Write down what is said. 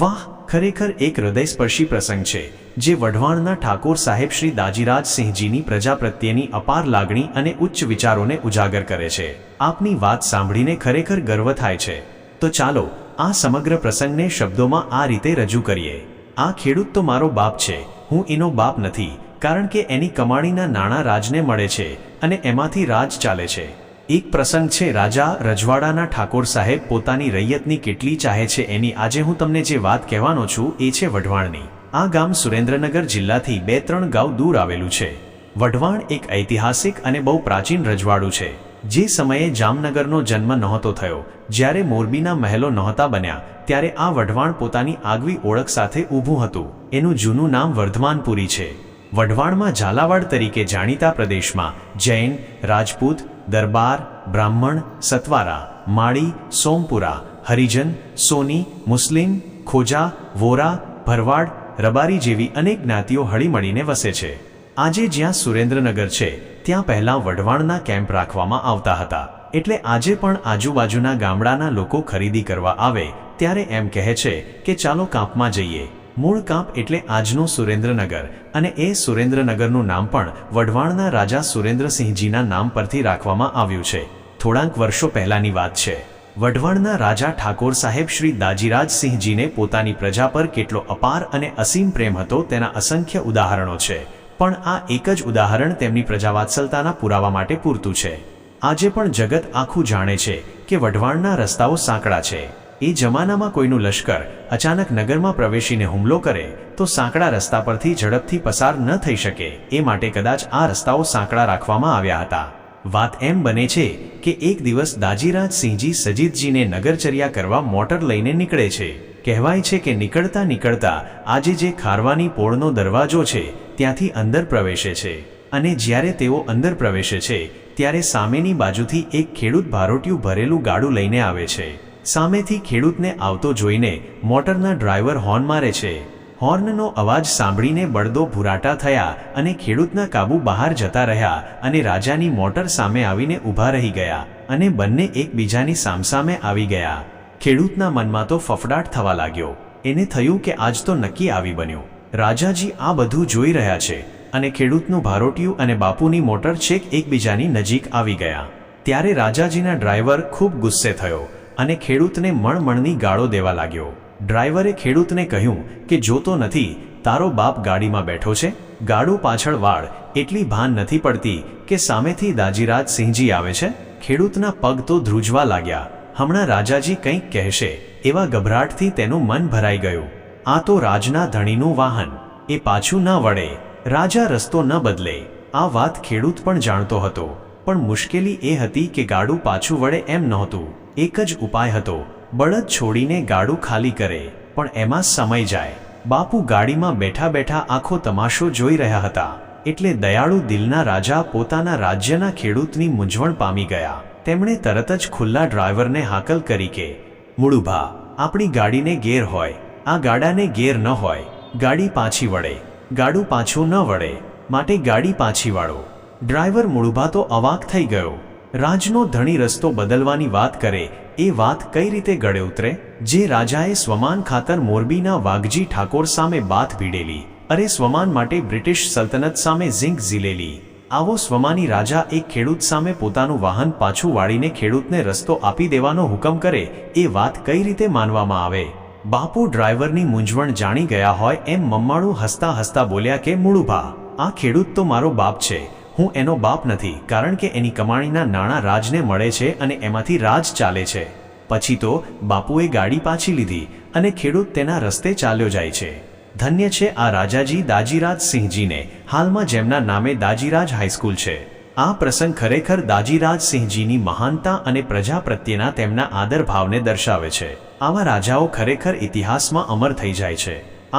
વાહ, ખરેખર એક હૃદયસ્પર્શી પ્રસંગ છે, જે વઢવાણના ઠાકોર સાહેબ શ્રી દાજીરાજ સિંહજીની પ્રજા પ્રત્યેની અપાર લાગણી અને ઉચ્ચ વિચારોને ઉજાગર કરે છે. આપની વાત સાંભળીને ખરેખર ગર્વ થાય છે. તો ચાલો, આ સમગ્ર પ્રસંગને શબ્દોમાં આ રીતે રજૂ કરીએ. આ ખેડૂત તો મારો બાપ છે, હું એનો બાપ નથી, કારણ કે એની કમાણીના નાણાં રાજને મળે છે અને એમાંથી રાજ ચાલે છે. એક પ્રસંગ છે, રાજા રજવાડાના ઠાકોર સાહેબ પોતાની રૈયતની કેટલી ચાહે છે એની આજે હું તમને જે વાત કહેવાનો છું એ છે વઢવાણની. આ ગામ સુરેન્દ્રનગર જિલ્લાથી બે ત્રણ ગાંવ દૂર આવેલું છે. વઢવાણ એક ઐતિહાસિક અને બહુ પ્રાચીન રજવાડું છે, જે સમયે જામનગરનો જન્મ નહોતો થયો. જ્યારે મોરબીના મહેલો નહોતા બન્યા, ત્યારે આ વઢવાણ પોતાની આગવી ઓળખ સાથે ઊભું હતું. એનું જૂનું નામ વર્ધમાનપુરી છે. વઢવાણમાં ઝાલાવાડ તરીકે જાણીતા પ્રદેશમાં જૈન, રાજપૂત દરબાર, બ્રાહ્મણ, સતવારા, માળી, સોમપુરા, હરિજન, સોની, મુસ્લિમ, ખોજા, વોરા, ભરવાડ, રબારી જેવી અનેક જ્ઞાતિઓ હળીમળીને વસે છે. આજે જ્યાં સુરેન્દ્રનગર છે, ત્યાં પહેલાં વઢવાણના કેમ્પ રાખવામાં આવતા હતા. એટલે આજે પણ આજુબાજુના ગામડાના લોકો ખરીદી કરવા આવે, ત્યારે એમ કહે છે કે ચાલો કાંપમાં જઈએ. મૂળ કાંપ એટલે આજનું સુરેન્દ્રનગર. અને એ સુરેન્દ્રનગરનું નામ પણ વઢવાણના રાજા સુરેન્દ્રસિંહજીના નામ પરથી રાખવામાં આવ્યું છે. થોડાંક વર્ષો પહેલાની વાત છે. વઢવાણના રાજા ઠાકોર સાહેબ શ્રી દાજીરાજસિંહજીને પોતાની પ્રજા પર કેટલો અપાર અને અસીમ પ્રેમ હતો તેના અસંખ્ય ઉદાહરણો છે. પણ આ એક જ ઉદાહરણ તેમની પ્રજાવાત્સલતાના પુરાવા માટે પૂરતું છે. આજે પણ જગત આખું જાણે છે કે વઢવાણના રસ્તાઓ સાંકડા છે. એ જમાનામાં કોઈનું લશ્કર અચાનક નગરમાં પ્રવેશીને હુમલો કરે તો સાંકડા રસ્તા પરથી ઝડપથી પસાર ન થઈ શકે એ માટે કદાચ આ રસ્તાઓ સાંકડા રાખવામાં આવ્યા હતા. વાત એમ બને છે કે એક દિવસ દાજીરાજ સિંહજી સજીતજીને નગરચર્યા કરવા મોટર લઈને નીકળે છે. કહેવાય છે કે નીકળતા નીકળતા આજે જે ખારવાની પોળનો દરવાજો છે ત્યાંથી અંદર પ્રવેશે છે અને જ્યારે તેઓ અંદર પ્રવેશે છે, ત્યારે સામેની બાજુથી એક ખેડૂત ભારોટિયું ભરેલું ગાડું લઈને આવે છે. સામેથી ખેડૂતને આવતો જોઈને મોટરના ડ્રાઈવર હોર્ન મારે છે. હોર્નનો અવાજ સાંભળીને બળદો ભૂરાટા થયા અને ખેડૂતના કાબુ બહાર જતા રહ્યા અને રાજાની મોટર સામે આવીને ઊભા રહી ગયા અને બંને એકબીજાની સામસામે આવી ગયા. ખેડૂતના મનમાં તો ફફડાટ થવા લાગ્યો. એને થયું કે આજ તો નક્કી આવી બન્યું. રાજાજી આ બધું જોઈ રહ્યા છે અને ખેડૂતનું ભારોટિયું અને બાપુની મોટર છેક એકબીજાની નજીક આવી ગયા. ત્યારે રાજાજીના ડ્રાઈવર ખૂબ ગુસ્સે થયો અને ખેડૂતને મણમણની ગાળો દેવા લાગ્યો. ડ્રાઈવરે ખેડૂતને કહ્યું કે જોતો નથી, તારો બાપ ગાડીમાં બેઠો છે. ગાડું પાછળ વાળ. એટલી ભાન નથી પડતી કે સામેથી દાજીરાજ સિંહજી આવે છે. ખેડૂતના પગ તો ધ્રુજવા લાગ્યા. હમણાં રાજાજી કંઈક કહેશે. એવા ગભરાટથી તેનું મન ભરાઈ ગયું. આ તો રાજના ધણીનું વાહન. એ પાછું ન વળે. રાજા રસ્તો ન બદલે. આ વાત ખેડૂત પણ જાણતો હતો. પણ મુશ્કેલી એ હતી કે ગાડું પાછું વળે એમ નહોતું. એક જ ઉપાય હતો. બળદ છોડીને ગાડું ખાલી કરે, પણ એમાં સમય જાય. બાપુ ગાડીમાં બેઠા બેઠા આખો તમાશો જોઈ રહ્યા હતા. એટલે દયાળુ દિલના રાજા પોતાના રાજ્યના ખેડૂતની મૂંઝવણ પામી ગયા. તેમણે તરત જ ખુલ્લા ડ્રાઈવરને હાકલ કરી કે મુળુભા આપણી ગાડીને ગેર હોય. આ ગાડાને ગેર ન હોય. ગાડી પાછી વળે. ગાડું પાછું ન વળે. માટે ગાડી પાછી વાળો. ડ્રાઈવર મુળુભા તો અવાક થઈ ગયો. રાજનો ધણી રસ્તો બદલવાની વાત કરે, એ વાત કઈ રીતે ગળે ઉતરે? જે રાજાએ સ્વમાન ખાતર મોરબીના વાઘજી ઠાકોર સામે બાથ ભીડેલી અરે સ્વમાન માટે બ્રિટિશ સલ્તનત સામે ઝીંક ઝીલેલી. આવો સ્વમાની રાજા એક ખેડૂત સામે પોતાનું વાહન પાછું વાળીને ખેડૂતને રસ્તો આપી દેવાનો હુકમ કરે, એ વાત કઈ રીતે માનવામાં આવે? બાપુ ડ્રાઈવરની મૂંઝવણ જાણી ગયા હોય એમ મમ્માળું હસતા હસતા બોલ્યા કે, મૂળુભા, આ ખેડૂત તો મારો બાપ છે. હું એનો બાપ નથી, કારણ કે એની કમાણીના નાણાં રાજને મળે છે અને એમાંથી રાજ ચાલે છે. પછી તો બાપુએ ગાડી પાછી લીધી અને ખેડૂત તેના રસ્તે ચાલ્યો જાય છે. ધન્ય છે આ રાજાજી દાજીરાજ સિંહજીને, હાલમાં જેમના નામે દાજીરાજ હાઈસ્કૂલ છે. આ પ્રસંગ ખરેખર દાજીરાજ સિંહજીની મહાનતા અને પ્રજા પ્રત્યેના તેમના આદરભાવને દર્શાવે છે. આવા રાજાઓ ખરેખર ઇતિહાસમાં અમર થઈ જાય છે.